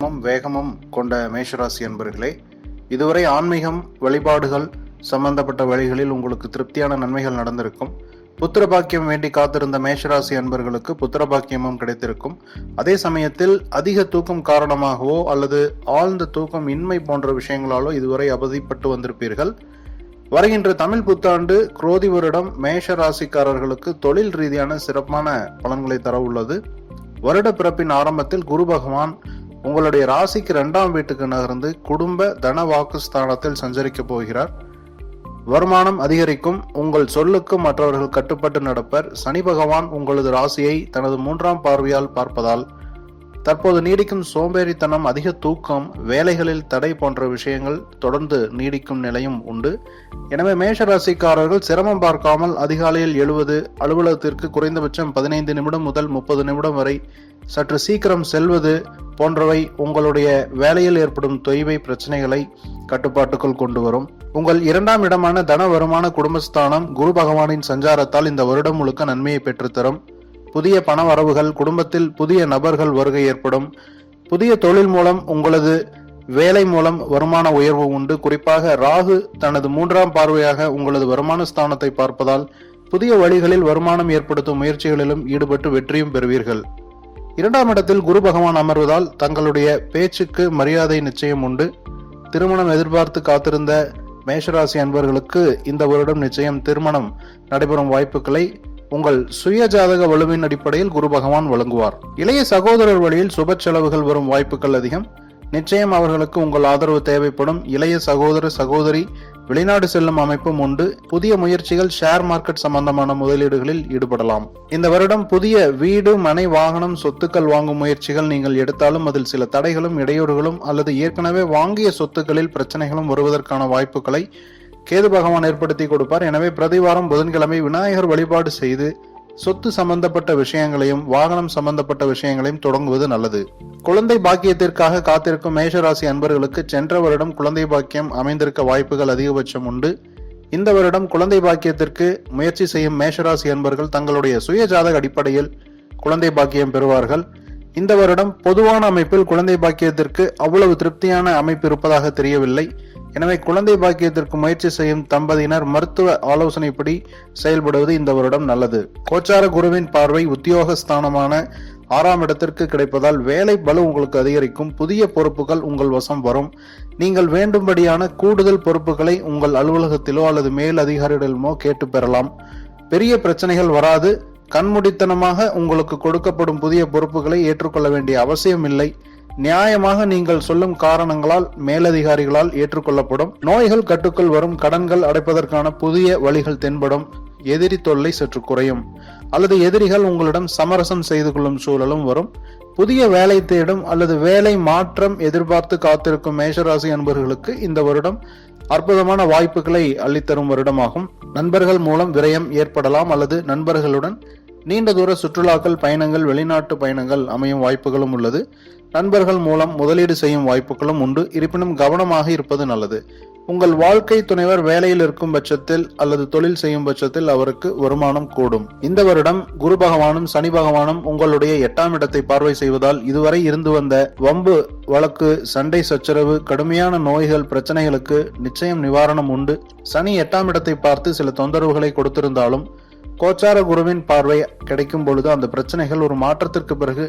வேகமும் வேகமும் கொண்ட மேஷராசி அன்பர்களே இதுவரை ஆன்மீகம் வழிபாடுகள் சம்பந்தப்பட்ட வழிகளில் உங்களுக்கு திருப்தியான நன்மைகள் நடந்திருக்கும். புத்திர பாக்கியம் வேண்டி காத்திருந்த மேஷராசி அன்பர்களுக்கு புத்திர பாக்கியமும் கிடைத்திருக்கும். அதே சமயத்தில் அதிக தூக்கம் காரணமாகவோ அல்லது ஆழ்ந்த தூக்கம் இன்மை போன்ற விஷயங்களாலோ இதுவரை அவதிப்பட்டு வந்திருப்பீர்கள். வருகின்ற தமிழ் புத்தாண்டு குரோதி வருடம் மேஷ ராசிக்காரர்களுக்கு தொழில் ரீதியான சிறப்பான பலன்களை தர உள்ளது வருட பிறப்பின் ஆரம்பத்தில் குரு பகவான் உங்களுடைய ராசிக்கு இரண்டாம் வீட்டுக்கு நகர்ந்து குடும்ப தன வாக்கு ஸ்தானத்தில் சஞ்சரிக்க போகிறார். வருமானம் அதிகரிக்கும் உங்கள் சொல்லுக்கு மற்றவர்கள் கட்டுப்பட்டு நடப்பர். சனி பகவான் உங்களது ராசியை தனது மூன்றாம் பார்வையால் பார்ப்பதால் தற்போது நீடிக்கும் சோம்பேறித்தனம் அதிக தூக்கம் வேலைகளில் தடை போன்ற விஷயங்கள் தொடர்ந்து நீடிக்கும் நிலையும் உண்டு. எனவே மேஷ ராசிக்காரர்கள் சிரமம் பார்க்காமல் அதிகாலையில் எழுவது அலுவலகத்திற்கு குறைந்தபட்சம் பதினைந்து நிமிடம் முதல் முப்பது நிமிடம் வரை சற்று சீக்கிரம் செல்வது போன்றவை உங்களுடைய வேலையில் ஏற்படும் தொய்வை பிரச்சனைகளை கட்டுப்பாட்டுக்குள் கொண்டு வரும். உங்கள் இரண்டாம் இடமான தன வருமான குடும்பஸ்தானம் குரு பகவானின் சஞ்சாரத்தால் இந்த வருடம் முழுக்க நன்மையை பெற்றுத்தரும். புதிய பண வரவுகள் குடும்பத்தில் புதிய நபர்கள் வருகை ஏற்படும். புதிய தொழில் மூலம் உங்களது வேலை மூலம் வருமான உயர்வு உண்டு. குறிப்பாக ராகு தனது மூன்றாம் பார்வையாக உங்களது வருமான ஸ்தானத்தை பார்ப்பதால் புதிய வழிகளில் வருமானம் ஏற்படுத்தும் முயற்சிகளிலும் ஈடுபட்டு வெற்றியும் பெறுவீர்கள். இரண்டாம் இடத்தில் குரு பகவான் அமர்வதால் தங்களுடைய பேச்சுக்கு மரியாதை நிச்சயம் உண்டு. திருமணம் எதிர்பார்த்து காத்திருந்த மேஷராசி அன்பர்களுக்கு இந்த வருடம் நிச்சயம் திருமணம் நடைபெறும் வாய்ப்புகளை உங்கள் சுய ஜாதக வலுவின் அடிப்படையில் குரு பகவான் வழங்குவார். இளைய சகோதரர் வழியில் சுப செலவுகள் வரும் வாய்ப்புகள் அதிகம். நிச்சயம் அவர்களுக்கு உங்கள் ஆதரவு தேவைப்படும். இளைய சகோதர சகோதரி வெளிநாடு செல்லும் அமைப்பும் உண்டு. புதிய முயற்சிகள் ஷேர் மார்க்கெட் சம்பந்தமான முதலீடுகளில் ஈடுபடலாம். இந்த வருடம் புதிய வீடு மனை வாகனம் சொத்துக்கள் வாங்கும் முயற்சிகள் நீங்கள் எடுத்தாலும் அதில் சில தடைகளும் இடையூறுகளும் அல்லது ஏற்கனவே வாங்கிய சொத்துக்களில் பிரச்சனைகளும் வருவதற்கான வாய்ப்புகளை கேது பகவான் ஏற்படுத்தி கொடுப்பார். எனவே பிரதிவாரம் புதன்கிழமை விநாயகர் வழிபாடு செய்து சொத்து சம்பந்தப்பட்ட விஷயங்களையும் வாகனம் சம்பந்தப்பட்ட விஷயங்களையும் தொடங்குவது நல்லது. குழந்தை பாக்கியத்திற்காக காத்திருக்கும் மேஷராசி அன்பர்களுக்கு சென்ற வருடம் குழந்தை பாக்கியம் அமைந்திருக்க வாய்ப்புகள் அதிகபட்சம் உண்டு. இந்த வருடம் குழந்தை பாக்கியத்திற்கு முயற்சி செய்யும் மேஷராசி அன்பர்கள் தங்களுடைய சுய ஜாதக அடிப்படையில் குழந்தை பாக்கியம் பெறுவார்கள். இந்த வருடம் பொதுவான அமைப்பில் குழந்தை பாக்கியத்திற்கு அவ்வளவு திருப்தியான அமைப்பு இருப்பதாக தெரியவில்லை. எனவே குழந்தை பாக்கியத்திற்கு முயற்சி செய்யும் தம்பதியினர் மருத்துவ ஆலோசனைப்படி செயல்படுவது இந்த வருடம் நல்லது. கோச்சார குருவின் பார்வை உத்தியோகஸ்தானமான ஆறாம் இடத்திற்கு கிடைப்பதால் வேலை பலு உங்களுக்கு அதிகரிக்கும். புதிய பொறுப்புகள் உங்கள் வசம் வரும். நீங்கள் வேண்டும்படியான கூடுதல் பொறுப்புகளை உங்கள் அலுவலகத்திலோ அல்லது மேல் அதிகாரிகளிடமோ கேட்டு பெறலாம். பெரிய பிரச்சனைகள் வராது. கண்முடித்தனமாக உங்களுக்கு கொடுக்கப்படும் புதிய பொறுப்புகளை ஏற்றுக்கொள்ள வேண்டிய அவசியம் இல்லை நியாயமாக நீங்கள் சொல்லும் காரணங்களால் மேலதிகாரிகளால் ஏற்றுக்கொள்ளப்படும். நோய்கள் கட்டுக்குள் வரும் கடன்கள் அடைப்பதற்கான புதிய வழிகள் தென்படும். எதிரி தொல்லை சற்று குறையும். அல்லது எதிரிகள் உங்களிடம் சமரசம் செய்து கொள்ளும் சூழலும் வரும். புதிய வேலை தேடும் அல்லது வேலை மாற்றம் எதிர்பார்த்து காத்திருக்கும் மேஷராசி அன்பர்களுக்கு இந்த வருடம் அற்புதமான வாய்ப்புகளை அள்ளித்தரும் வருடமாகும். நண்பர்கள் மூலம் விரயம் ஏற்படலாம் அல்லது நண்பர்களுடன் நீண்ட தூர சுற்றுலாக்கள் பயணங்கள் வெளிநாட்டு பயணங்கள் அமையும் வாய்ப்புகளும் உள்ளது. நண்பர்கள் மூலம் முதலீடு செய்யும் வாய்ப்புகளும் உண்டு. இருப்பினும் கவனமாக இருப்பது நல்லது. உங்கள் வாழ்க்கை துணைவர் வேலையில் இருக்கும் பட்சத்தில் அல்லது தொழில் செய்யும் பட்சத்தில் அவருக்கு வருமானம் கூடும். இந்த வருடம் குரு பகவானும் சனி பகவானும் உங்களுடைய எட்டாம் இடத்தை பார்வை செய்வதால் இதுவரை இருந்து வந்த வம்பு வழக்கு சண்டை சச்சரவு கடுமையான நோய்கள் பிரச்சனைகளுக்கு நிச்சயம் நிவாரணம் உண்டு. சனி எட்டாம் இடத்தை பார்த்து சில தொந்தரவுகளை கொடுத்திருந்தாலும் கோச்சார குருவின் பார்வை கிடைக்கும் பொழுது அந்த பிரச்சனைகள் ஒரு மாற்றத்திற்கு பிறகு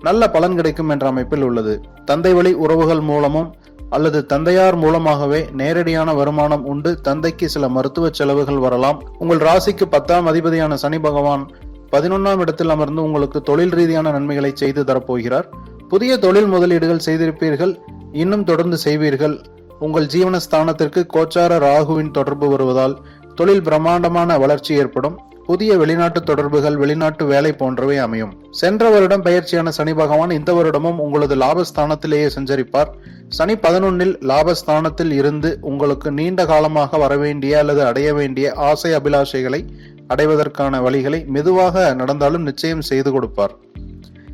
நல்ல பலன் கிடைக்கும் என்ற அமைப்பில் உள்ளது. தந்தை வழி உறவுகள் மூலமும் அல்லது தந்தையார் மூலமாகவே நேரடியான வருமானம் உண்டு. தந்தைக்கு சில மருத்துவ செலவுகள் வரலாம். உங்கள் ராசிக்கு பத்தாம் அதிபதியான சனி பகவான் பதினொன்னாம் இடத்தில் அமர்ந்து உங்களுக்கு தொழில் ரீதியான நன்மைகளை செய்து தரப்போகிறார். புதிய தொழில் முதலீடுகள் செய்திருப்பீர்கள். இன்னும் தொடர்ந்து செய்வீர்கள். உங்கள் ஜீவனஸ்தானத்திற்கு கோச்சார ராகுவின் தொடர்பு வருவதால் தொழில் பிரம்மாண்டமான வளர்ச்சி ஏற்படும். புதிய வெளிநாட்டு தொடர்புகள் வெளிநாட்டு வேலை போன்றவை அமையும். சென்ற வருடம் பயிற்சியான சனி பகவான் இந்த வருடமும் உங்களது லாபஸ்தானத்திலேயே சஞ்சரிப்பார். சனி பதினொன்னில் லாபஸ்தானத்தில் இருந்து உங்களுக்கு நீண்ட காலமாக வரவேண்டிய அல்லது அடைய வேண்டிய ஆசை அபிலாஷைகளை அடைவதற்கான வழிகளை மெதுவாக நடந்தாலும் நிச்சயம் செய்து கொடுப்பார்.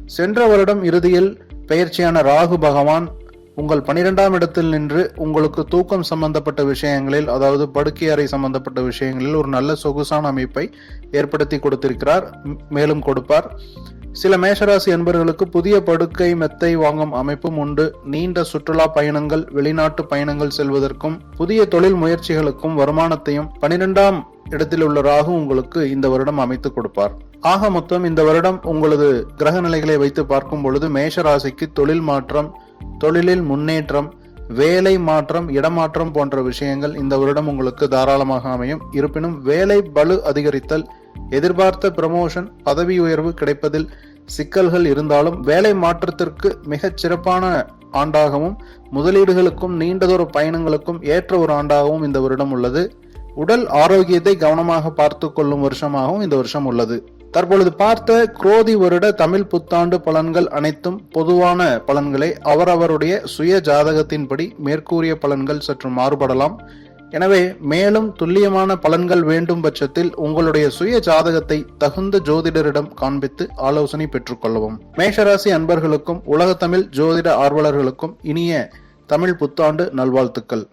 சென்ற வருடம் இறுதியில் பயிற்சியான ராகு பகவான் உங்கள் பனிரெண்டாம் இடத்தில் நின்று உங்களுக்கு தூக்கம் சம்பந்தப்பட்ட விஷயங்களில் அதாவது படுக்கை அறை சம்பந்தப்பட்ட விஷயங்களில் ஒரு நல்ல சொகுசான அமைப்பை ஏற்படுத்தி கொடுத்திருக்கிறார். மேலும் கொடுப்பார். சில மேஷராசி என்பவர்களுக்கு புதிய படுக்கை மெத்தை வாங்கும் அமைப்பும் உண்டு. நீண்ட சுற்றுலா பயணங்கள் வெளிநாட்டு பயணங்கள் செல்வதற்கும் புதிய தொழில் முயற்சிகளுக்கும் வருமானத்தையும் பனிரெண்டாம் இடத்தில் உள்ள ராகு உங்களுக்கு இந்த வருடம் அமைத்து கொடுப்பார். ஆக மொத்தம் இந்த வருடம் உங்களது கிரக நிலைகளை வைத்து பார்க்கும் பொழுது மேஷராசிக்கு தொழில் மாற்றம் தொழிலில் முன்னேற்றம் வேலை மாற்றம் இடமாற்றம் போன்ற விஷயங்கள் இந்த வருடம் உங்களுக்கு தாராளமாக அமையும். இருப்பினும் வேலை பலு அதிகரித்தல் எதிர்பார்த்த ப்ரமோஷன் பதவி உயர்வு கிடைப்பதில் சிக்கல்கள் இருந்தாலும் வேலை மாற்றத்திற்கு மிகச் சிறப்பான ஆண்டாகவும் முதலீடுகளுக்கும் நீண்டதொரு பயணங்களுக்கும் ஏற்ற ஒரு ஆண்டாகவும் இந்த வருடம் உள்ளது. உடல் ஆரோக்கியத்தை கவனமாக பார்த்து கொள்ளும் வருஷமாகவும் இந்த வருஷம் உள்ளது. தற்பொழுது பார்த்த குரோதி வருட தமிழ் புத்தாண்டு பலன்கள் அனைத்தும் பொதுவான பலன்களை அவரவருடைய சுய ஜாதகத்தின்படி மேற்கூறிய பலன்கள் சற்று மாறுபடலாம். எனவே மேலும் துல்லியமான பலன்கள் வேண்டும் பட்சத்தில் உங்களுடைய சுய ஜாதகத்தை தகுந்த ஜோதிடரிடம் காண்பித்து ஆலோசனை பெற்றுக்கொள்ளவும். மேஷராசி அன்பர்களுக்கும் உலகத்தமிழ் ஜோதிட ஆர்வலர்களுக்கும் இனிய தமிழ் புத்தாண்டு நல்வாழ்த்துக்கள்.